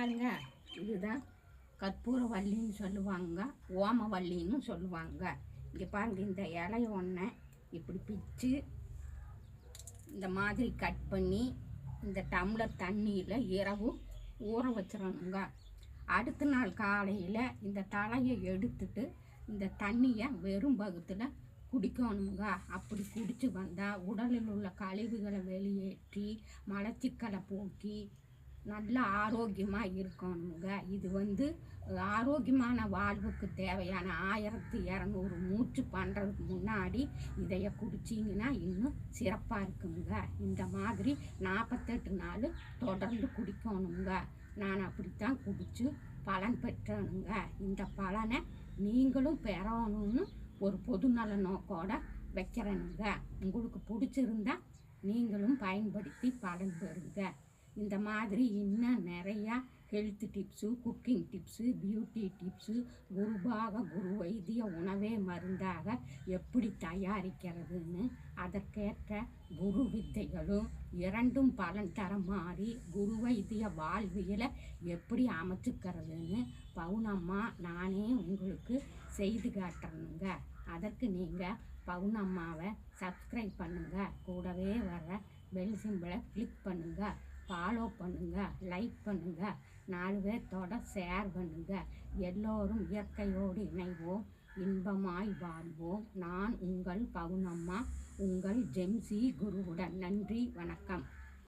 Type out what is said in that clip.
பாருங்க. இதுதான் கற்பூர வள்ளின்னு சொல்லுவாங்க ஓமவல்லின்னு சொல்லுவாங்க. இங்கே பாருங்க இந்த இலைய ஒன்றை இப்படி பிச்சு இந்த மாதிரி கட் பண்ணி இந்த டம்ளர் தண்ணியில் இரவு ஊற வச்சிடணுங்க அடுத்த நாள் காலையில் இந்த தலையை எடுத்துட்டு இந்த தண்ணியை வெறும் பகுத்தில் குடிக்கணுங்க. அப்படி குடித்து வந்தால் உடலில் உள்ள கழிவுகளை வெளியேற்றி மலச்சிக்கலை போக்கி நல்ல ஆரோக்கியமாக இருக்கணுங்க. இது வந்து ஆரோக்கியமான வாழ்வுக்கு தேவையான ஆயிரத்தி இரநூறு மூச்சு பண்ணுறதுக்கு முன்னாடி இதைய குடிச்சிங்கன்னா இன்னும் சிறப்பாக இருக்குங்க. இந்த மாதிரி நாற்பத்தெட்டு நாள் தொடர்ந்து குடிக்கணுங்க. நான் அப்படித்தான் குடித்து பலன் பெற்றணுங்க இந்த பலனை நீங்களும் பெறணும்னு ஒரு பொதுநல நோக்கோட வைக்கிறேனுங்க. உங்களுக்கு பிடிச்சிருந்தா நீங்களும் பயன்படுத்தி பலன் பெறுங்க. இந்த மாதிரி இன்னும் நிறையா health tips cooking tips beauty tips குருபாக குரு வைத்திய உணவே மருந்தாக எப்படி தயாரிக்கிறதுன்னு அதற்கேற்ற குரு வித்தைகளும் இரண்டும் பலன் தர மாதிரி குரு வைத்திய வாழ்வியலை எப்படி அமைச்சுக்கிறதுன்னு பவுனம்மா நானே உங்களுக்கு செய்து காட்டுறேனுங்க அதற்கு நீங்கள் பவுனம்மாவை சப்ஸ்கிரைப் பண்ணுங்கள் கூடவே வர பெல் சிம்பிளை கிளிக் பண்ணுங்கள் ஃபாலோ பண்ணுங்கள் லைக் பண்ணுங்கள் நாலு பேர்த்தோட ஷேர் பண்ணுங்கள் எல்லோரும் இயற்கையோடு இணைவோம் இன்பமாய் வாழ்வோம். நான் உங்கள் பவுனம்மா உங்கள் ஜெம்சி குருவுடன். நன்றி வணக்கம்.